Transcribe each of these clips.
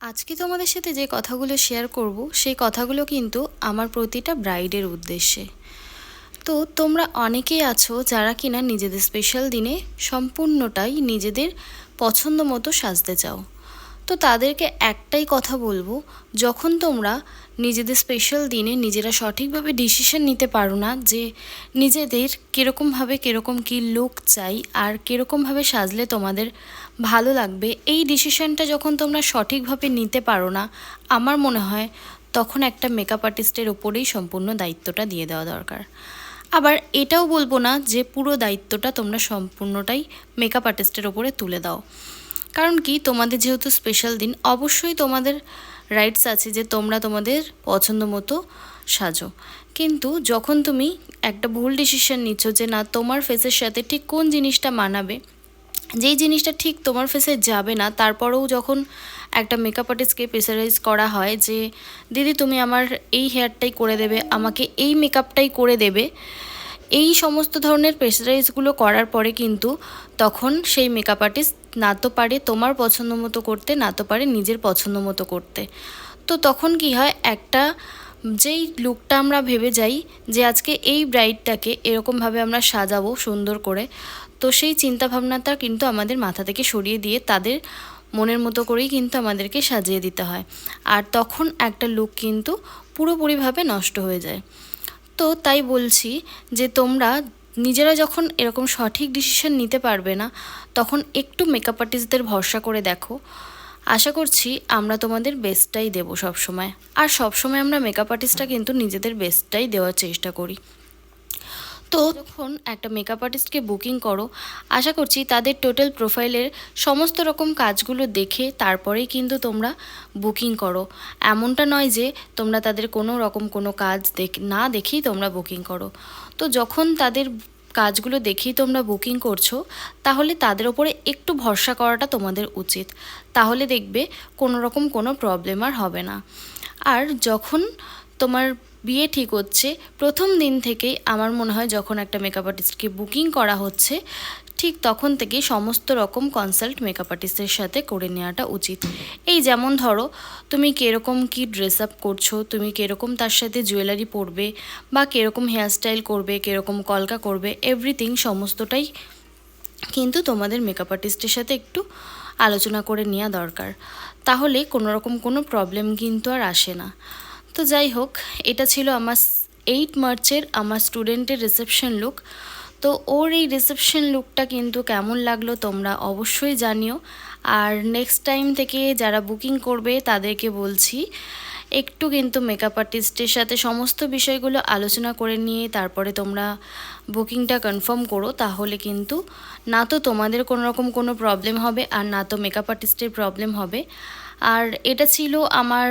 আজকে তোমাদের সাথে যে কথাগুলো শেয়ার করব, সেই কথাগুলো কিন্তু আমার প্রতিটা ব্রাইডের উদ্দেশ্যে। তো তোমরা অনেকেই আছো যারা কিনা নিজেদের স্পেশাল দিনে সম্পূর্ণটাই নিজেদের পছন্দ মতো সাজতে চাও। তো তাদেরকে একটাই কথা বলব, যখন তোমরা নিজেদের স্পেশাল দিনে নিজেরা সঠিকভাবে ডিসিশন নিতে পারো না যে নিজেদের কীরকমভাবে কীরকম কী লুক চাই আর কীরকমভাবে সাজলে তোমাদের ভালো লাগবে, এই ডিসিশনটা যখন তোমরা সঠিকভাবে নিতে পারো না, আমার মনে হয় তখন একটা মেকআপ আর্টিস্টের ওপরেই সম্পূর্ণ দায়িত্বটা দিয়ে দেওয়া দরকার। আবার এটাও বলব না যে পুরো দায়িত্বটা তোমরা সম্পূর্ণটাই মেকআপ আর্টিস্টের ওপরে তুলে দাও। কারণ কি? তোমাদের যেহেতু স্পেশাল দিন, অবশ্যই তোমাদের রাইটস আছে যে তোমরা তোমাদের পছন্দ মতো সাজো। কিন্তু যখন তুমি একটা ভুল ডিসিশন নিচ্ছ যে না, তোমার ফেসের সাথে ঠিক কোন জিনিসটা মানাবে, যেই জিনিসটা ঠিক তোমার ফেসে যাবে না, তারপরেও যখন একটা মেকআপ আর্টিস্টকে প্রেসারাইজ করা হয় যে, দিদি, তুমি আমার এই হেয়ারটাই করে দেবে, আমাকে এই মেকআপটাই করে দেবে এই সমস্ত ধরনের প্রেসারাইজগুলো করার পরে কিন্তু তখন সেই মেকআপ আর্টিস্ট না তো পারে তোমার পছন্দ মতো করতে, না তো পারে নিজের পছন্দ মতো করতে। তো তখন কি হয়, একটা যেই লুকটা আমরা ভেবে যাই যে আজকে এই ব্রাইডটাকে এরকমভাবে আমরা সাজাবো সুন্দর করে, তো সেই চিন্তাভাবনাটা কিন্তু আমাদের মাথা থেকে সরিয়ে দিয়ে তাদের মনের মতো করেই কিন্তু আমাদেরকে সাজিয়ে দিতে হয়। আর তখন একটা লুক কিন্তু পুরোপুরিভাবে নষ্ট হয়ে যায়। তো তাই বলছি যে তোমরা নিজেরা যখন এরকম সঠিক ডিসিশন নিতে পারবে না, তখন একটু মেকআপ আর্টিস্টদের ভরসা করে দেখো। আশা করছি আমরা তোমাদের বেস্টটাই দেবো সবসময়। আর সবসময় আমরা মেকআপ আর্টিস্টটা কিন্তু নিজেদের বেস্টটাই দেওয়ার চেষ্টা করি। তো যখন একটা মেকআপ আর্টিস্টকে বুকিং করো, আশা করছি তাদের টোটাল প্রোফাইলের সমস্ত রকম কাজগুলো দেখে তারপরেই কিন্তু তোমরা বুকিং করো। এমনটা নয় যে তোমরা তাদের কোনো রকম কোনো কাজ দেখ, না দেখেই তোমরা বুকিং করো। তো যখন তাদের কাজগুলো দেখেই তোমরা বুকিং করছ, তাহলে তাদের ওপরে একটু ভরসা করাটা তোমাদের উচিত। তাহলে দেখবে কোনো রকম কোনো প্রবলেম আর হবে না। আর যখন তোমার বিয়ে ঠিক হচ্ছে, প্রথম দিন থেকেই আমার মনে হয় যখন একটা মেকআপ আর্টিস্টকে বুকিং করা হচ্ছে, ঠিক তখন থেকেই সমস্ত রকম কনসাল্ট মেকআপ আর্টিস্টের সাথে করে নেওয়াটা উচিত। এই যেমন ধরো, তুমি কীরকম কী ড্রেস আপ করছ, তুমি কীরকম তার সাথে জুয়েলারি পরবে, বা কীরকম হেয়ারস্টাইল করবে, কীরকম কলকা করবে এভরিথিং সমস্তটাই কিন্তু তোমাদের মেকআপ আর্টিস্টের সাথে একটু আলোচনা করে নেওয়া দরকার। তাহলে কোনো রকম কোনো প্রবলেম কিন্তু আর আসে না। তো যাই হোক, এটা ছিল আমার এইট মার্চের আমার স্টুডেন্টের রিসেপশন লুক তো ওর এই রিসেপশন লুকটা কিন্তু কেমন লাগল তোমরা অবশ্যই জানিও। আর নেক্সট টাইম থেকে যারা বুকিং করবে, তাদেরকে বলছি, একটু কিন্তু মেকআপ আর্টিস্টের সাথে সমস্ত বিষয়গুলো আলোচনা করে নিয়ে তারপরে তোমরা বুকিংটা কনফার্ম করো, তাহলে কিন্তু না তো তোমাদের কোনো রকম কোনো প্রবলেম হবে আর না তো মেকআপ আর্টিস্টের প্রবলেম হবে। আর এটা ছিল আমার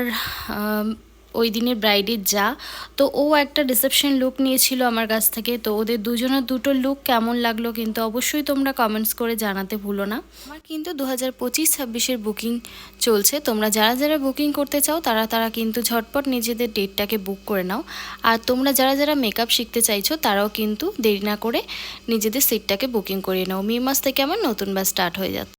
ওই দিনের ব্রাইডের যা। তো ও একটা রিসেপশন লুক নিয়েছিল আমার কাছ থেকে। তো ওদের দুজনের দুটো লুক কেমন লাগল কিন্তু অবশ্যই তোমরা কমেন্টস করে জানাতে ভুলো না। আমার কিন্তু দু হাজার পঁচিশ, ছাব্বিশের বুকিং চলছে। তোমরা যারা যারা বুকিং করতে চাও, তারা তারা কিন্তু ঝটপট নিজেদের ডেটটাকে বুক করে নাও। আর তোমরা যারা যারা মেকআপ শিখতে চাইছো, তারাও কিন্তু দেরি না করে নিজেদের সিটটাকে বুকিং করিয়ে নাও। মে মাস থেকে আমার নতুন ব্যাচ স্টার্ট হয়ে যাচ্ছে।